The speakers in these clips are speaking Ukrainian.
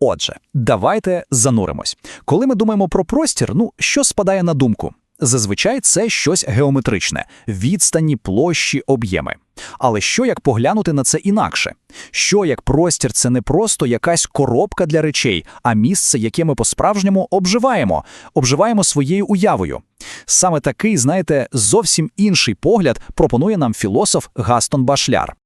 Отже, давайте зануримось. Коли ми думаємо про простір, ну що спадає на думку? Зазвичай це щось геометричне, відстані, площі, об'єми. Але що як поглянути на це інакше? Що як простір це не просто якась коробка для речей, а місце, яке ми по-справжньому обживаємо, обживаємо своєю уявою. Саме такий, знаєте, зовсім інший погляд пропонує нам філософ Гастон Башляр.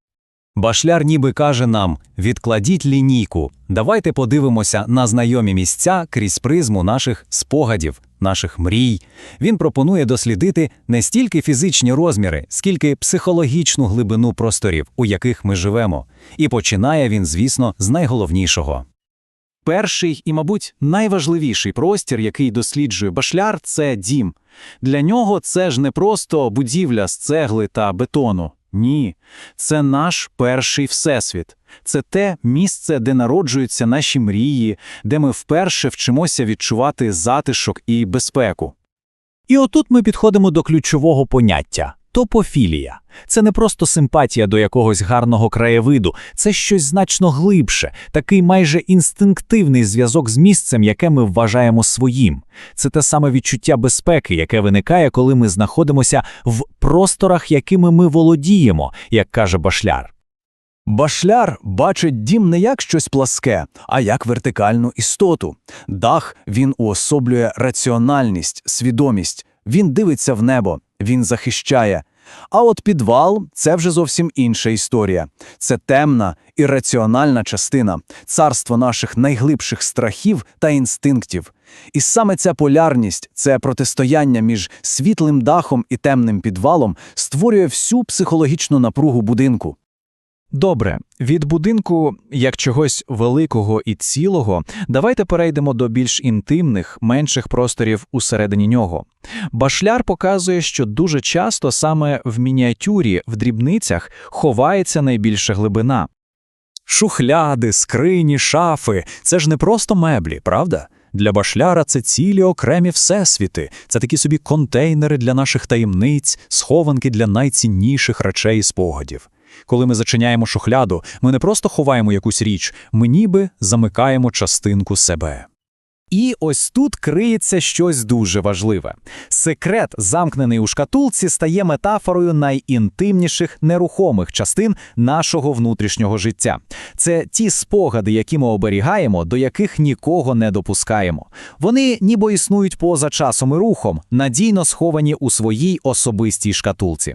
Башляр ніби каже нам: відкладіть лінійку, давайте подивимося на знайомі місця крізь призму наших спогадів, наших мрій. Він пропонує дослідити не стільки фізичні розміри, скільки психологічну глибину просторів, у яких ми живемо. І починає він, звісно, з найголовнішого. Перший і, мабуть, найважливіший простір, який досліджує башляр, це дім. Для нього це ж не просто будівля з цегли та бетону. Ні, це наш перший всесвіт. Це те місце, де народжуються наші мрії, де ми вперше вчимося відчувати затишок і безпеку. І отут ми підходимо до ключового поняття топофілія. Це не просто симпатія до якогось гарного краєвиду, це щось значно глибше, такий майже інстинктивний зв'язок з місцем, яке ми вважаємо своїм. Це те саме відчуття безпеки, яке виникає, коли ми знаходимося в просторах, якими ми володіємо, як каже Башляр. Башляр бачить дім не як щось пласке, а як вертикальну істоту. Дах він уособлює раціональність, свідомість. Він дивиться в небо, він захищає. А от підвал це вже зовсім інша історія. Це темна, ірраціональна частина, царство наших найглибших страхів та інстинктів. І саме ця полярність, це протистояння між світлим дахом і темним підвалом створює всю психологічну напругу будинку. Добре, від будинку як чогось великого і цілого, давайте перейдемо до більш інтимних, менших просторів усередині нього. Башляр показує, що дуже часто саме в мініатюрі, в дрібницях ховається найбільша глибина. Шухляди, скрині, шафи це ж не просто меблі, правда? Для башляра це цілі окремі всесвіти, це такі собі контейнери для наших таємниць, схованки для найцінніших речей і спогадів. Коли ми зачиняємо шухляду, ми не просто ховаємо якусь річ, ми ніби замикаємо частинку себе. І ось тут криється щось дуже важливе. Секрет, замкнений у шкатулці, стає метафорою найінтимніших нерухомих частин нашого внутрішнього життя. Це ті спогади, які ми оберігаємо, до яких нікого не допускаємо. Вони ніби існують поза часом і рухом, надійно сховані у своїй особистій шкатулці.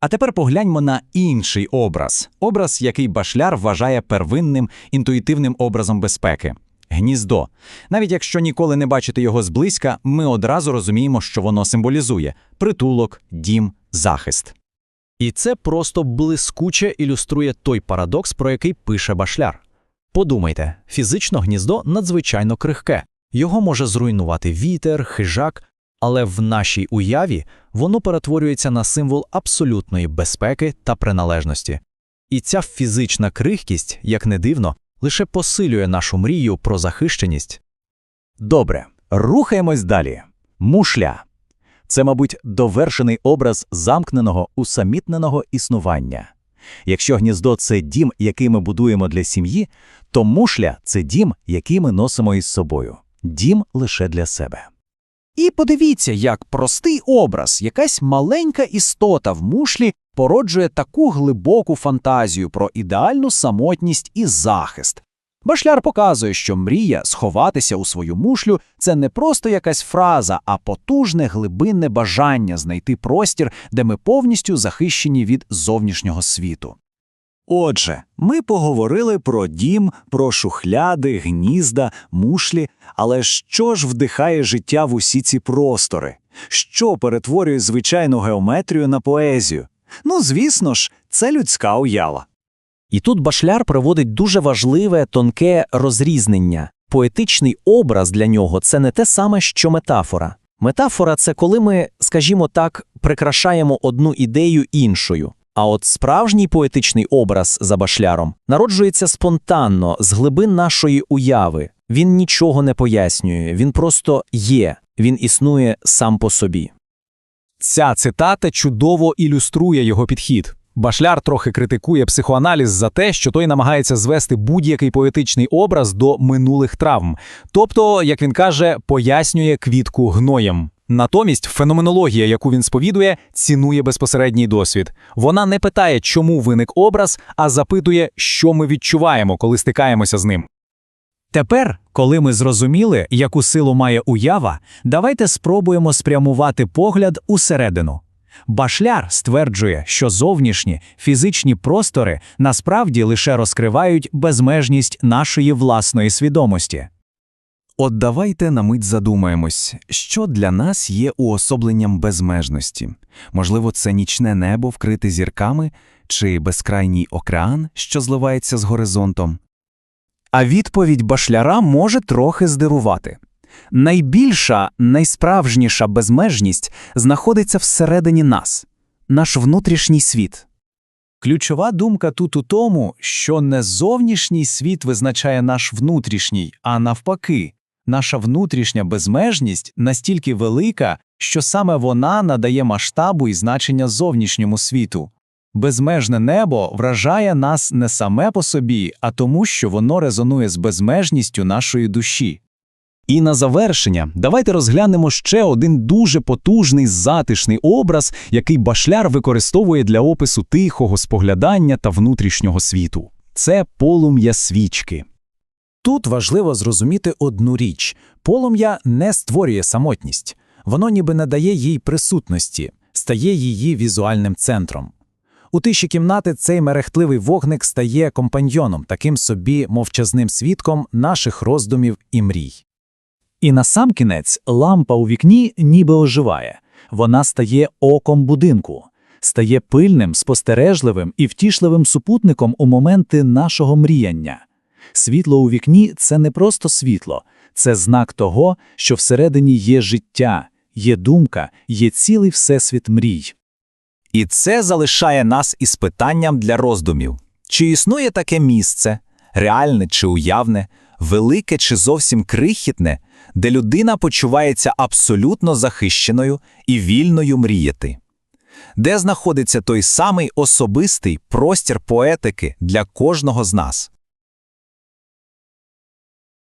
А тепер погляньмо на інший образ образ, який башляр вважає первинним інтуїтивним образом безпеки. Гніздо. Навіть якщо ніколи не бачити його зблизька, ми одразу розуміємо, що воно символізує притулок, дім, захист. І це просто блискуче ілюструє той парадокс, про який пише башляр. Подумайте, фізично гніздо надзвичайно крихке, його може зруйнувати вітер, хижак, але в нашій уяві воно перетворюється на символ абсолютної безпеки та приналежності. І ця фізична крихкість, як не дивно, лише посилює нашу мрію про захищеність. Добре, рухаємось далі. Мушля це, мабуть, довершений образ замкненого, усамітненого існування. Якщо гніздо це дім, який ми будуємо для сім'ї, то мушля це дім, який ми носимо із собою, дім лише для себе. І подивіться, як простий образ, якась маленька істота в мушлі породжує таку глибоку фантазію про ідеальну самотність і захист. Башляр показує, що мрія сховатися у свою мушлю це не просто якась фраза, а потужне глибинне бажання знайти простір, де ми повністю захищені від зовнішнього світу. Отже, ми поговорили про дім, про шухляди, гнізда, мушлі, але що ж вдихає життя в усі ці простори? Що перетворює звичайну геометрію на поезію? Ну, звісно ж, це людська уява. І тут башляр проводить дуже важливе тонке розрізнення. Поетичний образ для нього це не те саме, що метафора. Метафора це коли ми, скажімо так, прикрашаємо одну ідею іншою. А от справжній поетичний образ за башляром народжується спонтанно, з глибин нашої уяви. Він нічого не пояснює, він просто є, він існує сам по собі. Ця цитата чудово ілюструє його підхід. Башляр трохи критикує психоаналіз за те, що той намагається звести будь-який поетичний образ до минулих травм, тобто, як він каже, пояснює квітку гноєм. Натомість феноменологія, яку він сповідує, цінує безпосередній досвід. Вона не питає, чому виник образ, а запитує, що ми відчуваємо, коли стикаємося з ним. Тепер, коли ми зрозуміли, яку силу має уява, давайте спробуємо спрямувати погляд усередину. Башляр стверджує, що зовнішні фізичні простори насправді лише розкривають безмежність нашої власної свідомості. От давайте на мить задумаємось, що для нас є уособленням безмежності. Можливо, це нічне небо вкрите зірками чи безкрайній океан, що зливається з горизонтом. А відповідь башляра може трохи здивувати. Найбільша, найсправжніша безмежність знаходиться всередині нас, наш внутрішній світ. Ключова думка тут у тому, що не зовнішній світ визначає наш внутрішній, а навпаки, наша внутрішня безмежність настільки велика, що саме вона надає масштабу і значення зовнішньому світу. Безмежне небо вражає нас не саме по собі, а тому, що воно резонує з безмежністю нашої душі. І на завершення давайте розглянемо ще один дуже потужний затишний образ, який башляр використовує для опису тихого споглядання та внутрішнього світу. Це полум'я свічки. Тут важливо зрозуміти одну річ: полум'я не створює самотність, воно ніби надає їй присутності, стає її візуальним центром. У тиші кімнати цей мерехтливий вогник стає компаньйоном, таким собі мовчазним свідком наших роздумів і мрій. І насамкінець лампа у вікні ніби оживає, вона стає оком будинку, стає пильним, спостережливим і втішливим супутником у моменти нашого мріяння. Світло у вікні це не просто світло, це знак того, що всередині є життя, є думка, є цілий всесвіт мрій. І це залишає нас із питанням для роздумів. Чи існує таке місце, реальне чи уявне, велике чи зовсім крихітне, де людина почувається абсолютно захищеною і вільною мріяти? Де знаходиться той самий особистий простір поетики для кожного з нас?